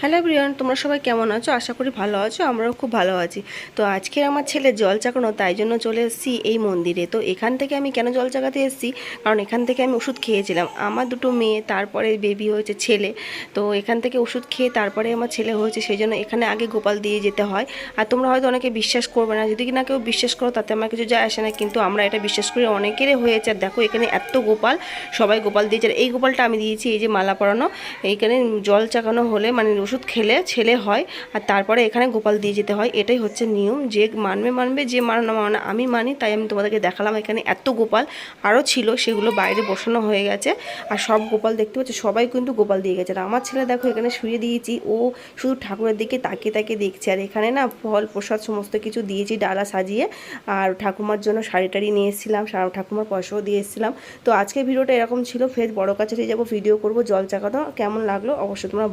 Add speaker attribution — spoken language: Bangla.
Speaker 1: হ্যালো ব্রিয়ান তোমরা সবাই কেমন আছো? আশা করি ভালো আছো, আমরাও খুব ভালো আছি। তো আজকে আমার ছেলে জল চাকানো, তাই জন্য চলে এসেছি এই মন্দিরে। তো এখান থেকে আমি কেন জল চাকাতে এসেছি? কারণ এখান থেকে আমি ওষুধ খেয়েছিলাম। আমার দুটো মেয়ে, তারপরে বেবি হয়েছে ছেলে। তো এখান থেকে ওষুধ খেয়ে তারপরে আমার ছেলে হয়েছে, সেই জন্য এখানে আগে গোপাল দিয়ে যেতে হয়। আর তোমরা হয়তো অনেকে বিশ্বাস করবে না, যদি না কেউ বিশ্বাস করো, তাতে আমার কিছু যায় আসে না। কিন্তু আমরা এটা বিশ্বাস করি, অনেকেরই হয়েছে। আর দেখো, এখানে এত গোপাল, সবাই গোপাল দিয়েছে এই গোপালটা আমি দিয়েছি, এই যে মালা পরানো। এইখানে জল চাকানো হলে মানে ওষুধ খেলে ছেলে হয় আর তারপরে এখানে গোপাল দিয়ে যেতে হয়। এটাই হচ্ছে নিয়ম। যে মানবে মানবে, যে মানে না মানে। আমি মানি, তাই আমি তোমাদেরকে দেখালাম। এখানে এত গোপাল আরও ছিল, সেগুলো বাইরে বসানো হয়ে গেছে। আর সব গোপাল দেখতে পাচ্ছ, সবাই কিন্তু গোপাল দিয়ে গেছে। আর আমার ছেলে দেখো, এখানে শুয়ে দিয়েছি। ও শুধু ঠাকুরের দিকে তাকিয়ে তাকিয়ে দেখছে। আর এখানে না ফল, প্রসাদ সমস্ত কিছু দিয়েছি, ডালা সাজিয়ে। আর ঠাকুমার জন্য শাড়ি টাড়ি নিয়ে এসেছিলাম। ঠাকুমার পয়সাও দিয়ে এসেছিলাম। তো আজকে ভিডিওটা এরকম ছিল। ফের বড় কাছে যাব। ভিডিও করব, জল চাকানো। কেমন লাগল? অবশ্যই তোমরা